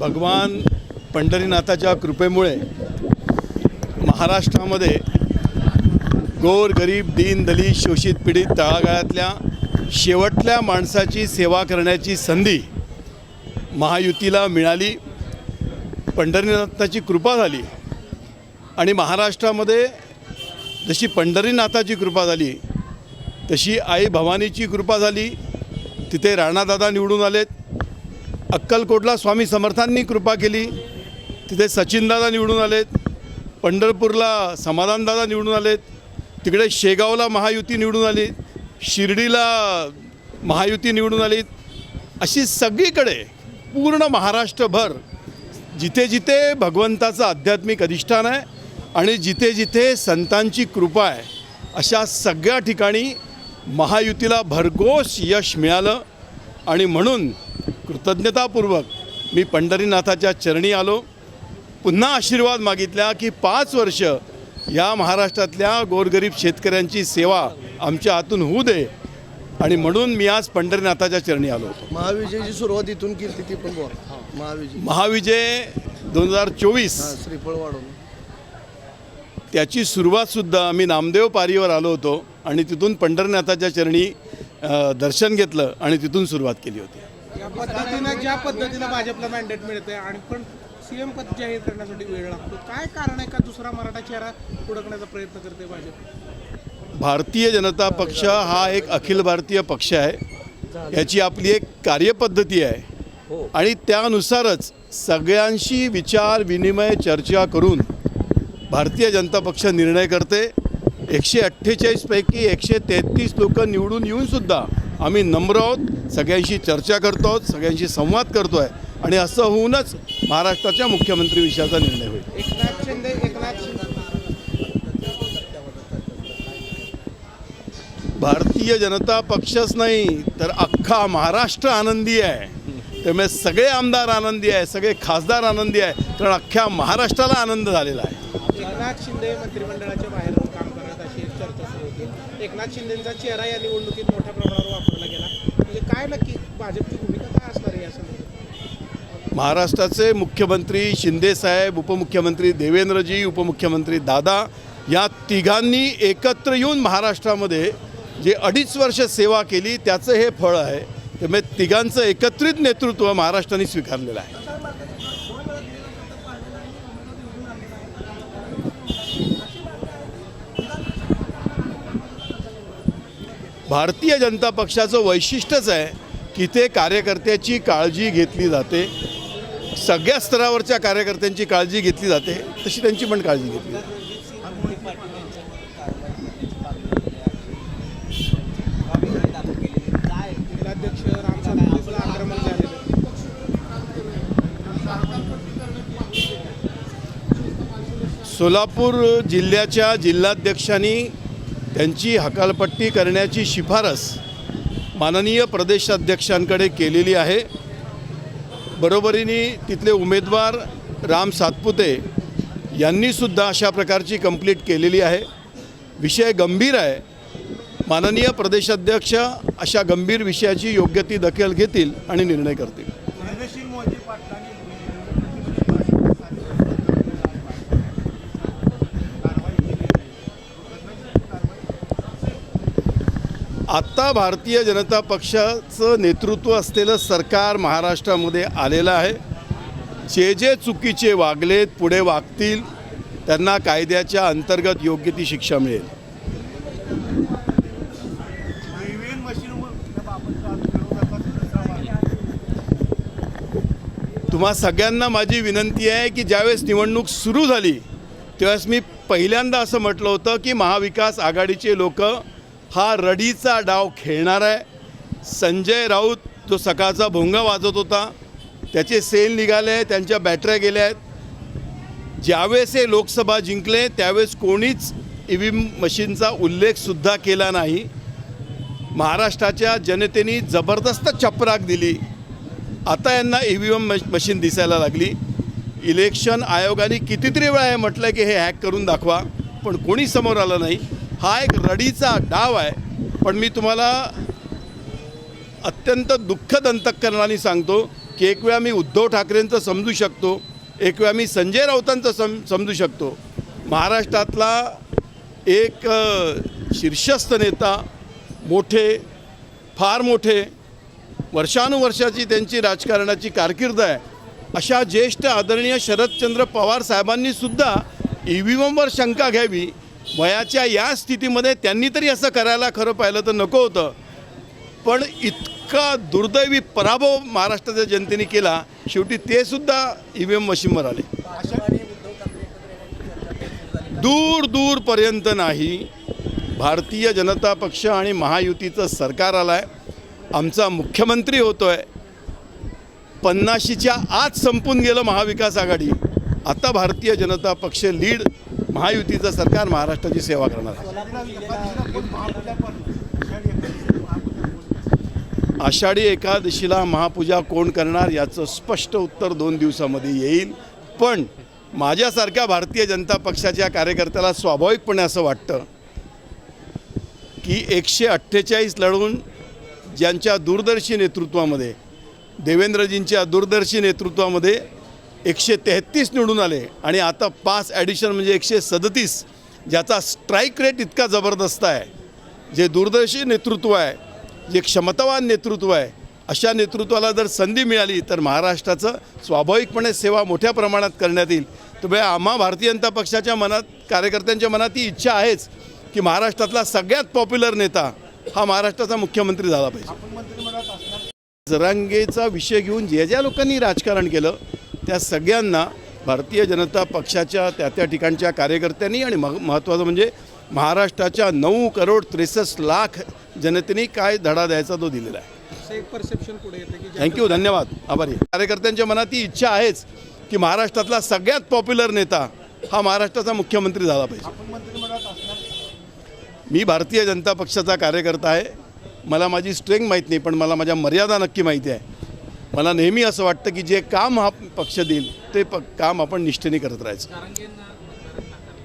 भगवान पंढरीनाथाच्या कृपेमुळे महाराष्ट्रामध्ये गोर गरीब दीन दलित शोषित पीडित तळागाळातल्या शेवटल्या माणसाची सेवा करण्याची संधी महायुतीला मिळाली. पंढरीनाथाची कृपा झाली. आणि महाराष्ट्रामध्ये जशी पंढरीनाथाची कृपा झाली तशी आई भवानीची कृपा झाली. तिथे राणादादा निवडून आलेत. अक्कलकोटला स्वामी समर्थांनी कृपा केली. तिथे सचिनदादा निवडून आलेत. पंढरपूरला समाधानदादा निवडून आलेत. तिकडे शेगावला महायुती निवडून आली. शिर्डीला महायुती निवडून आली. अशी सगळीकडे पूर्ण महाराष्ट्रभर जिथे जिथे भगवंताचं आध्यात्मिक अधिष्ठान आहे आणि जिथे जिथे संतांची कृपा आहे अशा सगळ्या ठिकाणी महायुतीला भरघोस यश मिळालं. आणि म्हणून कृतज्ञतापूर्वक मी पंढरीनाथाच्या चरणी आलो. पुन्हा आशीर्वाद मागितला की पाच वर्ष या महाराष्ट्रातल्या गोरगरीब शेतकऱ्यांची सेवा आमच्या हातून होऊ दे. आणि म्हणून मी आज पंढरीनाथाच्या चरणी आलो होतो. महाविजयची सुरुवात इथून केली ती पण महाविजय. महाविजय दोन हजार चोवीस. श्रीफळ वाढवून. त्याची सुरुवातसुद्धा आम्ही नामदेव पारीवर आलो होतो आणि तिथून पंढरनाथाच्या चरणी दर्शन घेतलं आणि तिथून सुरुवात केली होती. या पद्धतीनं ज्या पद्धतीनं भाजपला मॅन्डेट मिळते आणि पण सीएम पद जाहीर करण्यासाठी वेळ लागतो. काय कारण आहे का दुसरा मराठा चेहरा उडकण्याचा प्रयत्न करते भाजप? भारतीय जनता पक्ष हा एक अखिल भारतीय पक्ष आहे. याची आपली एक कार्यपद्धती आहे. आणि त्यानुसारच सगळ्यांशी विचार विनिमय चर्चा करून भारतीय जनता पक्ष निर्णय करते. एकशे अठ्ठेचाळीसपैकी एकशे तेहतीस लोक निवडून येऊनसुद्धा आम्ही नम्र आहोत सगळ्यांशी चर्चा करतो आहोत सगळ्यांशी संवाद करतो आहे आणि असं होऊनच महाराष्ट्राच्या मुख्यमंत्री विषयाचा निर्णय होईल. एकनाथ शिंदे एकनाथ शिंदे. भारतीय जनता पक्षच नाही तर अख्खा महाराष्ट्र आनंदी आहे. त्यामुळे सगळे आमदार आनंदी आहे सगळे खासदार आनंदी आहे कारण अख्ख्या महाराष्ट्राला आनंद झालेला आहे. एकनाथ शिंदे मंत्रिमंडळाच्या बाहेर काम करत अशी एक चर्चा सुरू होती. एकनाथ शिंदेचा चेहरा या निवडणुकीत मोठ्या प्रमाणावर वापरला गेला म्हणजे काय नक्की भाजपची भूमिका काय असणार आहे या संदर्भात? महाराष्ट्राचे मुख्यमंत्री शिंदेसाहेब उपमुख्यमंत्री देवेंद्रजी उपमुख्यमंत्री दादा या तिघांनी एकत्र येऊन महाराष्ट्रामध्ये जे अडीच वर्ष सेवा केली त्याचं हे फळ आहे. त्यामुळे तिघांचं एकत्रित नेतृत्व महाराष्ट्राने स्वीकारलेलं आहे. भारतीय जनता पक्षाचं वैशिष्ट्यच आहे की ते कार्यकर्त्याची काळजी घेतली जाते. सगळ्या स्तरावरच्या कार्यकर्त्यांची काळजी घेतली जाते. तशी त्यांची पण काळजी घेतली जाते. सोलापूर जिल्ह्याच्या जिल्हाध्यक्षांनी त्यांची हकालपट्टी करण्याची शिफारस माननीय प्रदेशाध्यक्षांकडे केलेली आहे. बरोबरीने तिथले उमेदवार राम सातपुते यांनीसुद्धा अशा प्रकारची कंप्लीट केलेली आहे. विषय गंभीर आहे. माननीय प्रदेशाध्यक्ष अशा गंभीर विषयाची योग्य ती दखल घेतील आणि निर्णय करतील. आत्ता भारतीय जनता पक्षाचं नेतृत्व असलेलं सरकार महाराष्ट्रामध्ये आलेलं आहे. जे जे चुकीचे वागलेत पुढे वागतील त्यांना कायद्याच्या अंतर्गत योग्य ती शिक्षा मिळेल. तुम्हा सगळ्यांना माझी विनंती आहे की ज्यावेळेस निवडणूक सुरू झाली त्यावेळेस मी पहिल्यांदा असं म्हटलं होतं की महाविकास आघाडीचे लोक हा रडीचा डाव खेळणार आहे. संजय राऊत जो सकाळचा भोंगा वाजवत होता त्याचे सेल निघाले त्यांच्या बॅटऱ्या गेल्या आहेत. ज्यावेळेस हे लोकसभा जिंकले त्यावेळेस कोणीच ई व्ही एम मशीनचा उल्लेखसुद्धा केला नाही. महाराष्ट्राच्या जनतेने जबरदस्त चपराक दिली. आता यांना ई व्ही एम मशीन दिसायला लागली. इलेक्शन आयोगाने कितीतरी वेळा हे म्हटलं की हे हॅक करून दाखवा पण कोणी समोर आलं नाही. हा एक रडीचा डाव आहे पण मी तुम्हाला अत्यंत दुःखद अंतकरणाने सांगतो की एक वेळा मी उद्धव ठाकरेंचं समजू शकतो एक वेळा मी संजय राऊतांचं सम समजू शकतो. महाराष्ट्रातला एक शीर्षस्थ नेता मोठे फार मोठे वर्षानुवर्षाची त्यांची राजकारणाची कारकीर्द आहे. अशा ज्येष्ठ आदरणीय शरदचंद्र पवार साहेबांनीसुद्धा ई व्ही एमवर शंका घ्यावी वयाच्या या स्थितीमध्ये त्यांनी तरी असं करायला खरं पाहिलं तर नको होतं. पण इतका दुर्दैवी पराभव महाराष्ट्राच्या जनतेने केला शेवटी ते सुद्धा ई व्ही एम मशीनवर आले. दूर दूरपर्यंत नाही भारतीय जनता पक्ष आणि महायुतीचं सरकार आलं आहे आमचा मुख्यमंत्री होतो आहे पन्नाशीच्या आत संपून गेलं महाविकास आघाडी. आता भारतीय जनता पक्ष लीड महायुतीचं सरकार महाराष्ट्राची सेवा करणार आहे. आषाढी एकादशीला महापूजा कोण करणार याचं स्पष्ट उत्तर दोन दिवसामध्ये येईल. पण माझ्यासारख्या भारतीय जनता पक्षाच्या कार्यकर्त्याला स्वाभाविकपणे असं वाटतं की एकशे अठ्ठेचाळीस लढून ज्यांच्या दूरदर्शी नेतृत्वामध्ये देवेंद्रजींच्या दूरदर्शी नेतृत्वामध्ये एकशे तेहत्तीस निवडून आले आणि आता पाच ॲडिशन म्हणजे एकशे सदतीस ज्याचा स्ट्राईक रेट इतका जबरदस्त आहे. जे दूरदर्शी नेतृत्व आहे जे क्षमतावान नेतृत्व आहे अशा नेतृत्वाला जर संधी मिळाली तर महाराष्ट्राचं स्वाभाविकपणे सेवा मोठ्या प्रमाणात करण्यात येईल. तर आम्हा भारतीय जनता पक्षाच्या मनात कार्यकर्त्यांच्या मनात ही इच्छा आहेच की महाराष्ट्रातला सगळ्यात पॉप्युलर नेता हा महाराष्ट्राचा मुख्यमंत्री झाला पाहिजे. जरांगेचा विषय घेऊन जे ज्या लोकांनी राजकारण केलं त्या सगळ्यांना भारतीय जनता पक्षाच्या त्या त्या ठिकाणच्या कार्यकर्त्यांनी आणि मह महत्त्वाचं म्हणजे महाराष्ट्राच्या नऊ करोड त्रेसष्ट लाख जनतेने काय धडा द्यायचा तो दिलेला आहे. एक परसेप्शन पुढे येतं की थँक्यू धन्यवाद. आभारी. कार्यकर्त्यांच्या मनात ही इच्छा आहेच की महाराष्ट्रातला सगळ्यात पॉप्युलर नेता हा महाराष्ट्राचा मुख्यमंत्री झाला पाहिजे. मी भारतीय जनता पक्षाचा कार्यकर्ता आहे. मला माझी स्ट्रेंग माहीत नाही पण मला माझ्या मर्यादा नक्की माहिती आहे. मला नेहमी असं वाटतं की जे काम हा पक्ष देईल ते प काम आपण निष्ठेने करत राहायचं.